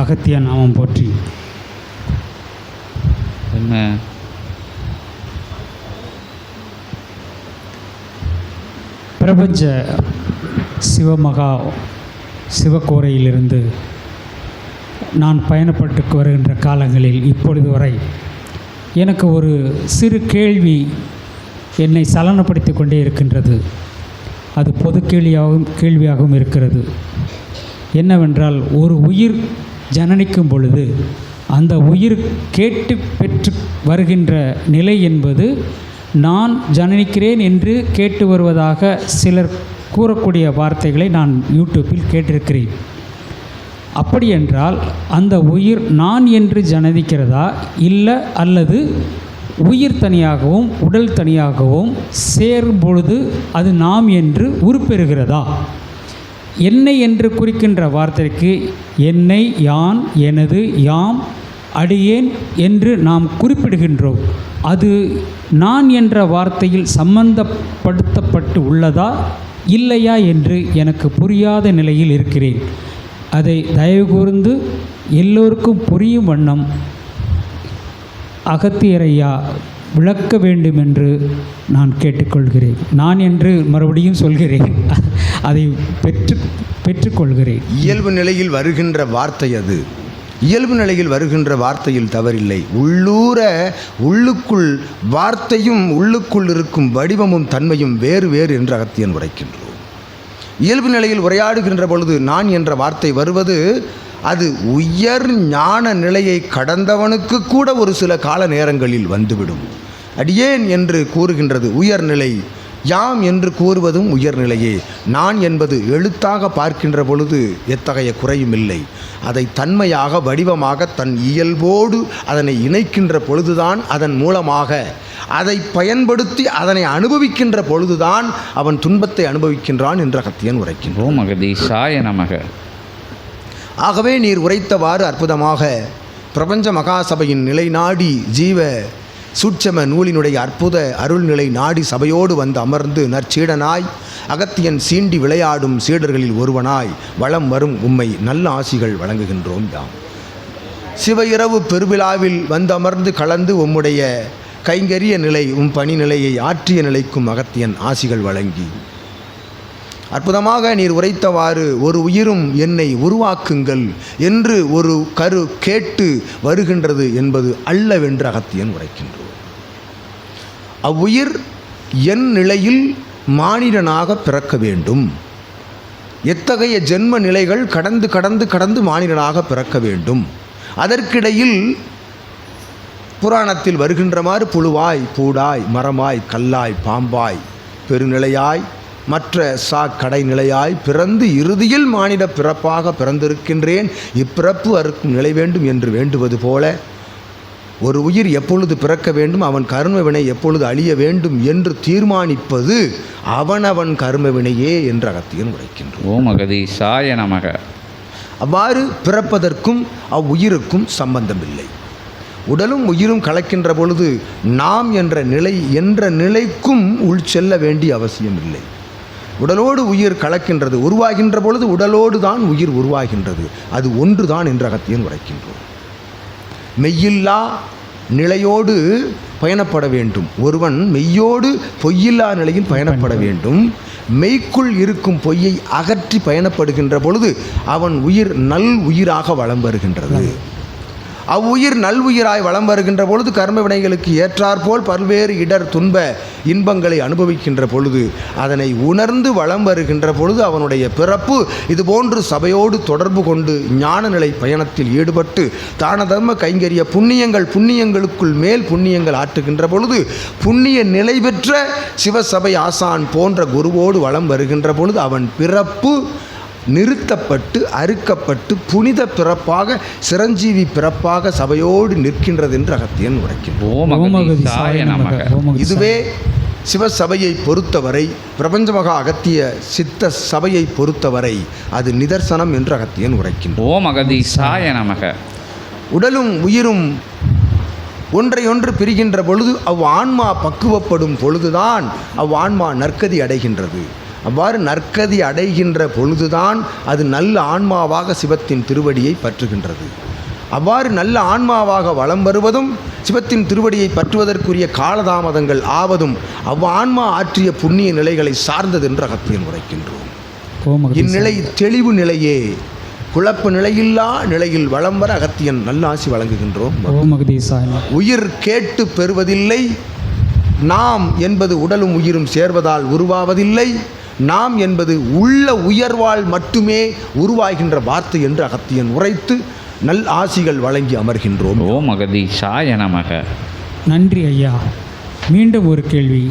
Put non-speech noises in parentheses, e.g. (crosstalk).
அகத்திய நாமம் போற்றி. என்ன? பிரபஞ்ச சிவமகா சிவகோரையிலிருந்து நான் பயணப்பட்டு வருகின்ற காலங்களில் இப்பொழுது வரை எனக்கு ஒரு சிறு கேள்வி என்னை சலனப்படுத்தி கொண்டே இருக்கின்றது. அது பொது கேள்வியாகவும் கேள்வியாகவும் இருக்கிறது. என்னவென்றால் ஒரு உயிர் ஜனனிக்கும் பொழுது அந்த உயிர் கேட்டு பெற்று வருகின்ற நிலை என்பது நான் ஜனனிக்கிறேன் என்று கேட்டு வருவதாக சிலர் கூறக்கூடிய வார்த்தைகளை நான் யூடியூப்பில் கேட்டிருக்கிறேன். அப்படியென்றால் அந்த உயிர் நான் என்று ஜனனிக்கிறதா இல்லை அல்லது உயிர் தனியாகவும் உடல் தனியாகவும் சேரும் பொழுது அது நாம் என்று உருப்பெறுகிறதா? என்னை என்று குறிக்கின்ற வார்த்தைக்கு என்னை யான் எனது யாம் அடியேன் என்று நாம் குறிப்பிடுகின்றோம். அது நான் என்ற வார்த்தையில் சம்பந்தப்படுத்தப்பட்டு உள்ளதா இல்லையா என்று எனக்கு புரியாத நிலையில் இருக்கிறேன். அதை தயவு கூர்ந்து எல்லோருக்கும் புரியும் வண்ணம் அகத்தியரையா விளக்க வேண்டும் என்று நான் கேட்டுக்கொள்கிறேன். நான் என்று மறுபடியும் சொல்கிறேன். (laughs) அதை பெற்று பெற்றுக்கொள்கிறேன். இயல்பு நிலையில் வருகின்ற வார்த்தை அது. இயல்பு நிலையில் வருகின்ற வார்த்தையில் தவறில்லை. உள்ளூர உள்ளுக்குள் வார்த்தையும் உள்ளுக்குள் இருக்கும் வடிவமும் தன்மையும் வேறு வேறு என்று அகத்தியன் உரைக்கின்றோம். இயல்பு நிலையில் உரையாடுகின்ற பொழுது நான் என்ற வார்த்தை வருவது அது உயர் ஞான நிலையை கடந்தவனுக்கு கூட ஒரு சில கால நேரங்களில் வந்துவிடும். அடியேன் என்று கூறுகின்றது உயர்நிலை. யாம் என்று கூறுவதும் உயர்நிலையே. நான் என்பது எழுத்தாக பார்க்கின்ற பொழுது எத்தகைய குறையும் இல்லை அதை தன்மையாக வடிவமாக தன் இயல்போடு அதனை இணைக்கின்ற பொழுதுதான் அதன் மூலமாக. அதை பயன்படுத்தி அதனை அனுபவிக்கின்ற பொழுதுதான் அவன் துன்பத்தை அனுபவிக்கின்றான் என்ற அகத்தியன் உரைக்கின்றான். ஓம் அகதீஷாய நமக. ஆகவே நீர் உரைத்தவாறு அற்புதமாக. பிரபஞ்ச மகாசபையின் நிலை நாடி ஜீவ சூட்சம நூலினுடைய அற்புத அருள்நிலை நாடி சபையோடு வந்து அமர்ந்து நற்சீடனாய் அகத்தியன் சீண்டி விளையாடும் சீடர்களில் ஒருவனாய் வளம் வரும் உம்மை நல்ல ஆசிகள் வழங்குகின்றோம் யாம். சிவ இரவு பெருவிழாவில் வந்து அமர்ந்து கலந்து உம்முடைய கைங்கரிய நிலை உம் பணிநிலையை ஆற்றிய நிலைக்கும் அகத்தியன் ஆசிகள் வழங்கி. அற்புதமாக நீர் உரைத்தவாறு ஒரு உயிரும் என்னை உருவாக்குங்கள் என்று ஒரு கரு கேட்டு வருகின்றது என்பது அல்லவென்று அகத்தியன் உரைக்கின்றோம். அவ்வுயிர் என் நிலையில் மானிடனாக பிறக்க வேண்டும். எத்தகைய ஜென்ம நிலைகள் கடந்து கடந்து கடந்து மானிடனாக பிறக்க வேண்டும். அதற்கிடையில் புராணத்தில் வருகின்றமாறு புழுவாய் பூடாய் மரமாய் கல்லாய் பாம்பாய் பெருநிலையாய் மற்ற சா கடைநிலையாய் பிறந்து இறுதியில் மானிட பிறப்பாக பிறந்திருக்கின்றேன். இப்பிறப்பு அறுக்கும் நிலை வேண்டும் என்று வேண்டுவது போல ஒரு உயிர் எப்பொழுது பிறக்க வேண்டும் அவன் கர்ம வினை எப்பொழுது அழிய வேண்டும் என்று தீர்மானிப்பது அவனவன் கர்ம வினையே என்று அகத்தியன் உரைக்கின்றோம் ஓம் அகதீஷாய நமக. அவ்வாறு பிறப்பதற்கும் அவ்வுயிருக்கும் சம்பந்தமில்லை. உடலும் உயிரும் கலக்கின்ற பொழுது நாம் என்ற நிலை என்ற நிலைக்கும் உள் செல்ல வேண்டிய அவசியம் இல்லை உடலோடு உயிர் கலக்கின்றது உருவாகின்ற பொழுது உடலோடு தான் உயிர் உருவாகின்றது. அது ஒன்றுதான் என்ற அகத்தியன் உரைக்கின்றோம் மெய்யில்லா நிலையோடு பயணப்பட வேண்டும். ஒருவன் மெய்யோடு பொய்யில்லா நிலையில் பயணப்பட வேண்டும். மெய்க்குள் இருக்கும் பொய்யை அகற்றி பயணப்படுகின்ற பொழுது அவன் உயிர் நல் உயிராக வலம் வருகின்றது. அவ்வுயிர் நல்வுயிராய் வளம் வருகின்ற பொழுது கர்ம வினைகளுக்கு ஏற்றாற்போல் பல்வேறு இடர் துன்ப இன்பங்களை அனுபவிக்கின்ற பொழுது அதனை உணர்ந்து வளம் வருகின்ற பொழுது அவனுடைய பிறப்பு இதுபோன்று சபையோடு தொடர்பு கொண்டு ஞான நிலை பயணத்தில் ஈடுபட்டு தான தர்ம கைங்கரிய புண்ணியங்கள் புண்ணியங்களுக்குள் மேல் புண்ணியங்கள் ஆற்றுகின்ற பொழுது புண்ணிய நிலை பெற்ற சிவசபை ஆசான் போன்ற குருவோடு வலம் வருகின்ற பொழுது அவன் பிறப்பு நிறுத்தப்பட்டு அறுக்கப்பட்டு புனித பிறப்பாக சிரஞ்சீவி பிறப்பாக சபையோடு நிற்கின்றது என்று அகத்தியன் உரைக்கின்றான். இதுவே சிவசபையை பொறுத்தவரை பிரபஞ்சமகா அகத்திய சித்த சபையை பொறுத்தவரை அது நிதர்சனம் என்று அகத்தியன் உரைக்கின்றான். ஓம் அகதீஷாய நமக. உடலும் உயிரும் ஒன்றையொன்று பிரிகின்ற பொழுது அவ் ஆன்மா பக்குவப்படும் பொழுதுதான் அவ் ஆன்மா நற்கதி அடைகின்றது. அவ்வாறு நற்கதி அடைகின்ற பொழுதுதான் அது நல்ல ஆன்மாவாக சிவத்தின் திருவடியை பற்றுகின்றது. அவ்வாறு நல்ல ஆன்மாவாக வலம் வருவதும் சிவத்தின் திருவடியை பற்றுவதற்குரிய காலதாமதங்கள் ஆவதும் அவ்வான்மா ஆற்றிய புண்ணிய நிலைகளை சார்ந்தது என்று அகத்தியன் உரைக்கின்றோம். இந்நிலை தெளிவு நிலையே குழப்ப நிலையில்லா நிலையில் வலம் வர அகத்தியன் நல்லாசி வழங்குகின்றோம். ஓம் அகதீசாய நமக உயிர் கேட்டு பெறுவதில்லை நாம் என்பது உடலும் உயிரும் சேர்வதால் உருவாவதில்லை நாம் என்பது உள்ள உயர்வால் மட்டுமே உருவாகின்ற வார்த்தை என்று அகத்தியன் உரைத்து நல் ஆசிகள் வழங்கி அமர்கின்றோம். ஓம் அகதீஷாய நமக. நன்றி ஐயா. மீண்டும் ஒரு கேள்வி.